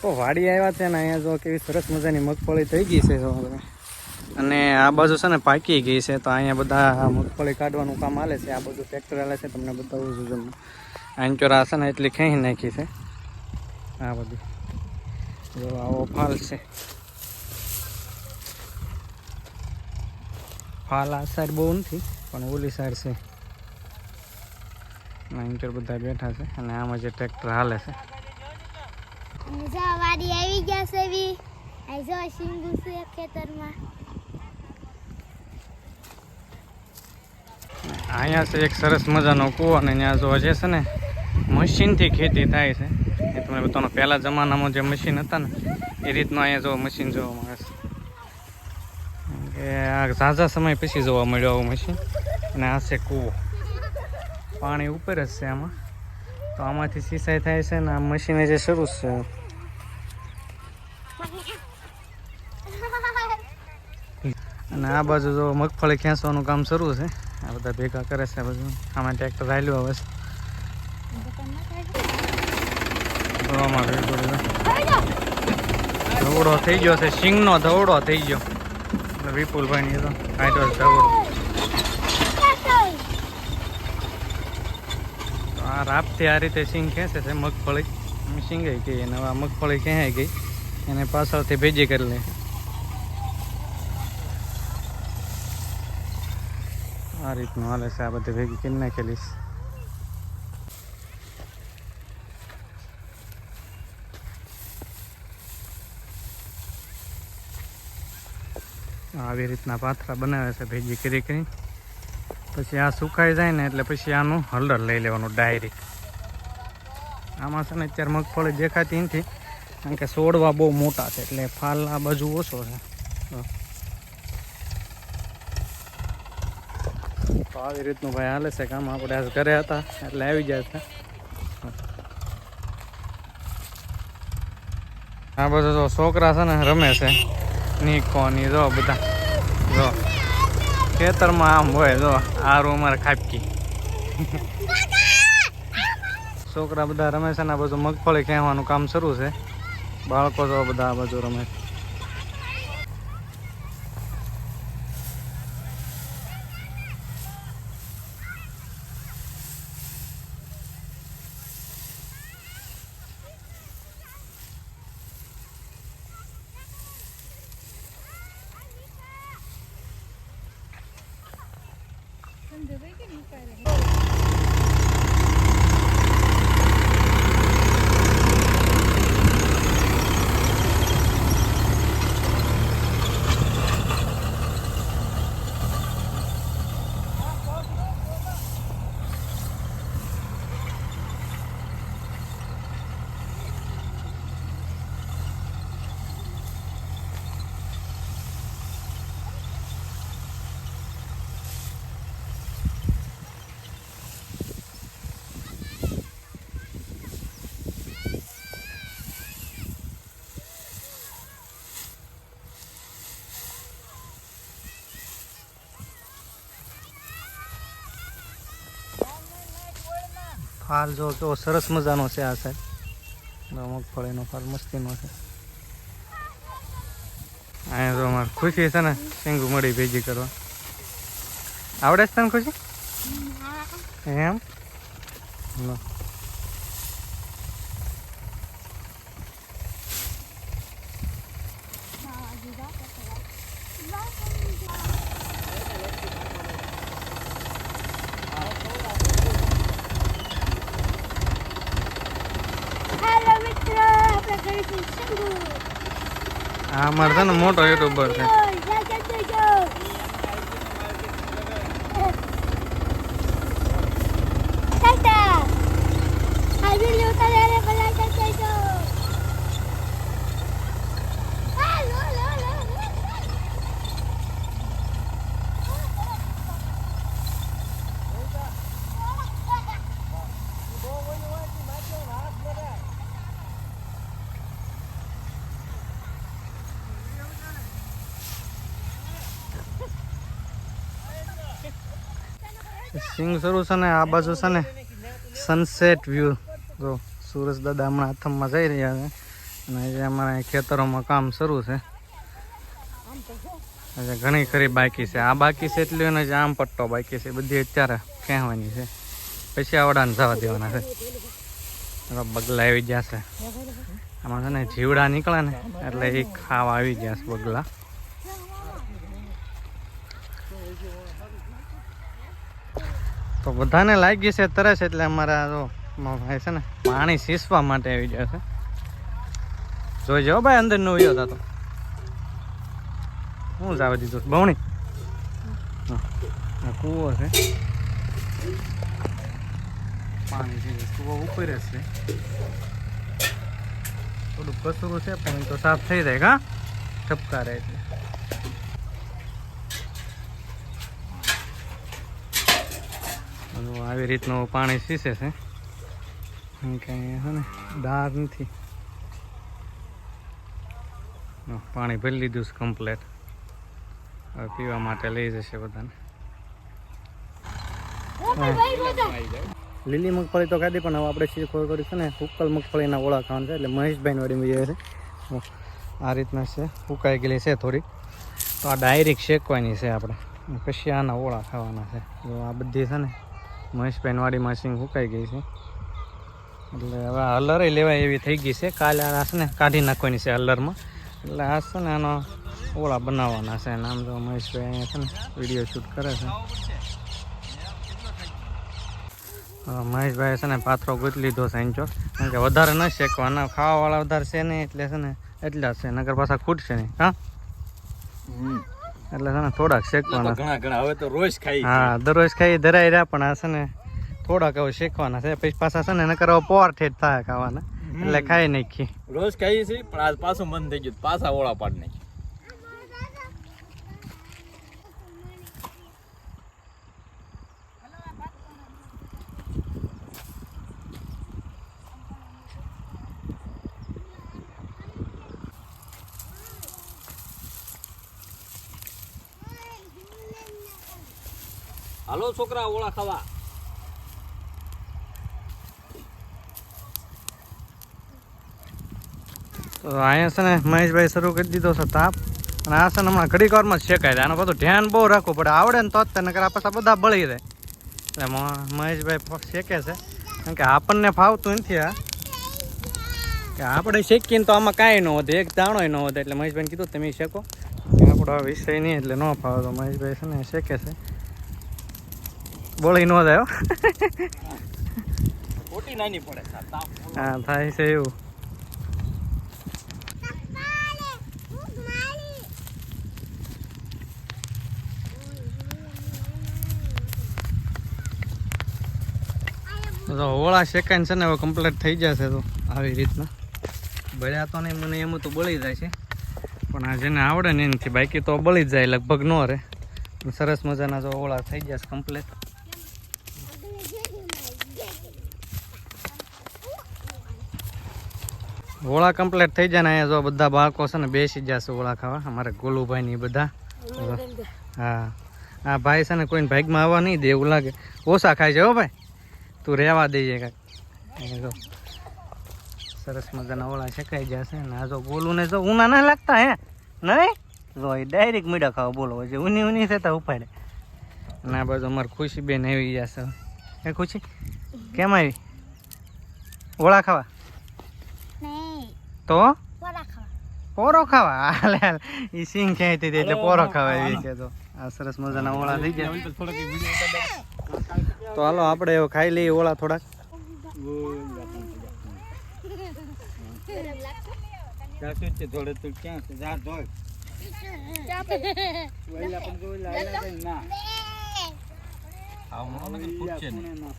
તો વાડી આવ્યા છે ને અહીંયા જો કેવી સરસ મજાની મગફળી થઈ ગઈ છે અને આ બાજુ છે ને પાકી ગઈ છે, તો અહીંયા બધા મગફળી કાઢવાનું કામ હાલે છે. આ બધું ટ્રેક્ટર હાલે છે, તમને બતાવું છું તમને. આંચોરા છે ને એટલી ખેંચી નાખી છે. આ બધી. જો આવો ફાલ છે. ફાલ આ સાઈડ બહુ નથી, પણ ઓલી સાઈડ છે. આંચોર બધા બેઠા છે, અને આમાં જે ટ્રેક્ટર હાલે છે. વાડી આવી ગયા છે બી આ જો શીંગુ છે ખેતરમાં. અહીંયા છે એક સરસ મજાનો કૂવો અને ત્યાં જો જે છે ને મશીનથી ખેતી થાય છે. એ તમને બતાવો પહેલા જમાનામાં જે મશીન હતા ને, એ રીતનું અહીંયા જો મશીન જોવા મળે છે. કે આ ઝાઝા સમય પછી જોવા મળ્યો આવું મશીન. અને આ છે કૂવો. પાણી ઉપર જ છે આમાં. તો આમાંથી સિંચાઈ થાય છે ને આ મશીને જે શરૂ છે. અને આ બાજુ જો મગફળી ખેંચવાનું કામ શરૂ છે. આ બધા ભેગા કરે છે બધું આમાં ટ્રેક્ટર હાલ્યું હવે છે. ધવડો થઈ ગયો છે. સિંગનો ધવડો થઈ ગયો. એટલે વિપુલભાઈ ની તો છે ધવડો આ રાપથી આ રીતે સિંગ ખેંચે છે મગફળી. સિંગાઈ ગઈ અને આ મગફળી ખેંચાઈ ગઈ. એને પાછળથી ભેજી કરી લે. આ રીતનું હાલે છે, આ બધી ભેગી કરી નાખેલી આવી રીતના પાથરા બનાવે છે, ભેગી કરી કરી. પછી આ સુકાઈ જાય ને એટલે પછી આનું હલર લઈ લેવાનું ડાયરેક્ટ. આમાં છે ને અત્યારે મગફળી દેખાતી નથી, કારણ કે છોડવા બહુ મોટા છે, એટલે ફાલ આ બાજુ ઓછો છે. તો આવી રીતનું ભાઈ હાલે છે કામ. આપણે આજ ઘરે હતા, એટલે આવી જાય છે. આ બધું જો છોકરા છે ને, રમે છે. નીકો ની જો બધા. જો. ખેતરમાં આમ હોય, જો. આ રૂમ અમારે ખાપકી. છોકરા બધા રમે છે ને, આ બધું મગફળી ખેવાનું કામ શરૂ છે. બાળકો જો બધા આ બાજુ રમે છે. Okay. ફાલ જો કેવો સરસ મજાનો છે આ સાહેબ. મગફળીનો ફાલ મસ્તીનો છે. અહીંયા તો અમારે ખુશી છે ને શીંગુ મળી ભેગી કરવા. આવડે છે તને ખુશી? એમ લો. હેલો આ અમારે છે ને મોટો યુટ્યુબર છે જય જય જય જય ટાટા આ વિડિયો ઉતારે પેલા જય જય જય આ લો લો લો સિંગ શરૂ છે ને, આ બાજુ છે ને સનસેટ વ્યૂ જો, સુરજ દાદા હમણાં આથમમાં જઈ રહ્યા છે. અને જે અમારા ખેતરોમાં કામ શરૂ છે. હજી ઘણી ખરી બાકી છે. આ બાકી છે એટલી અને આમ પટ્ટો બાકી છે. બધી અત્યારે કહેવાની છે. પછી આવડાને જવા દેવાના છે. બગલા આવી ગયા છે. આમાં છે ને જીવડા નીકળે ને, એટલે એ ખાવા આવી ગયા છે બગલા. તો બધાને લાગી છે તરસ એટલે અમારા જો ભાઈ છે ને પાણી સીસવા માટે આવી ગયા છે. જોઈ જાઓ ભાઈ અંદર નો વયો થતો. હું જ આવી દીધું. બવણી હા, કૂવો છે. પાણી છે કૂવો ઉપર છે. થોડુંક કસરું છે પણ તો સાફ થઈ જાય કા? ઠપકારે એટલે. આવી રીતનું પાણી સીસે છે. કેમ કે છે ને દાર નથી. પાણી ભરી લીધું છે કમ્પ્લેટ હવે પીવા માટે લઈ જશે બધાને. લીલી મગફળી તો ખાધી પણ હવે આપણે શીખવા કરી છે ને ઉકલ મગફળીના ઓળા ખાવાનું છે એટલે મહેશભાઈની વાડી મજા છે. આ રીતના છે ઉકાઈ ગયેલી છે થોડી તો આ ડાયરેક્ટ શેકવાની છે આપણે. પછી આના ઓળા ખાવાના છે. આ બધી છે ને મહેશભાઈની પેનવાળી મશીન સુકાઈ ગઈ છે. એટલે હવે હલર લેવાય એવી થઈ ગઈ છે. કાલે આ છે ને કાઢી નાખવાની છે હલરમાં. એટલે આ છે ને આનો ઓળા બનાવવાના છે. અને આમ તો મહેશભાઈ અહીંયા છે ને વીડિયો શૂટ કરે છે. મહેશભાઈ છે ને પાથરો ગોતી લીધો છે એન્ચો કારણ કે વધારે ન શેકવાના. ખાવાવાળા વધારે છે નહીં એટલે છે ને એટલા છે. નગર પાછા ખૂટશે નહીં. હા? એટલે છે ને થોડાક શેકવાના. ઘણા ઘણા હવે તો રોજ ખાઈ હા દરરોજ ખાઈ ધરાઈ રહ્યા પણ આ છે ને થોડાક હવે શેકવાના છે. પછી પાછા છે ને એને કરવા પોર ઠેઠ થાય ખાવાના. એટલે ખાઈ નાખી રોજ ખાઈએ છીએ પણ આજ પાછું મન થઈ ગયું પાછા ઓળા પાડી નાખી હાલો છોકરા, ઓળા ખાવા. તો અહીંયા છે ને મહેશભાઈ શરૂ કરી દીધો છે તાપ. અને આ છે ને હમણાં ઘડીક વારમાં શેકાય જાય આનું બધું ધ્યાન બહુ રાખવું પડે. આવડે ને તો જ નકર આ પાછા બધા બળી જાય. એટલે મહેશભાઈ શેકે છે. કારણ કે આપણને ફાવતું નથી આ. કે આપણે શેકીને તો આમાં કાંઈ ન વધે, એક દાણો ન વધે. એટલે મહેશભાઈને કીધું તમે શેકો. આપણો વિષય નહીં, એટલે ન ફાવે. તો મહેશભાઈ છે ને શેકે છે. બળી નો જાય ખોટી નાની પડે હા થાય છે એવું. તો ઓળા સેકન્ડ છે ને હવે કમ્પ્લીટ થઈ જશે તો આવી રીતના. બળ્યા તો નહીં મને એમ તો બળી જાય છે. પણ આ જેને આવડે ને એનાથી બાકી તો બળી જ જાય લગભગ ન રહે. સરસ મજાના જો ઓળા થઈ જશે કમ્પ્લીટ ઓળા કમ્પ્લીટ થઈ જાય ને અહીંયા જો બધા બાળકો છે ને બેસી જશે ઓળા ખાવા. અમારે ગોલુભાઈ ને બધા. હા. આ ભાઈ છે ને કોઈને ભાગમાં આવવા નહીં દે એવું લાગે. ઓછા ખાય છે હો ભાઈ. તું રહેવા દેજે કાંઈક. જો. સરસ મજાના ઓળા શેકાઈ જશે ને આ જો ગોલું ને જો ઉના ના લાગતા હે. નહીં? જો એ ડાયરેક્ટ મીડા ખાવા બોલો. છે ઉની ઉની થતા ઉપાડે. ના આ બાજુ અમારે ખુશી બેન આવી જશે એ ખુશી? કેમ આવી? ઓળા ખાવા? તો? પોરો ખાવા. હાલે હાલ. ઈ સિંગ ક્યાંય હતી એટલે પોરો ખાવા એવી કે તો. આ સરસ મજાના ઓળા થઈ ગયા. તો હાલો આપણે એવો ખાઈ લઈએ ઓળા થોડાક. થોડે તું ક્યાં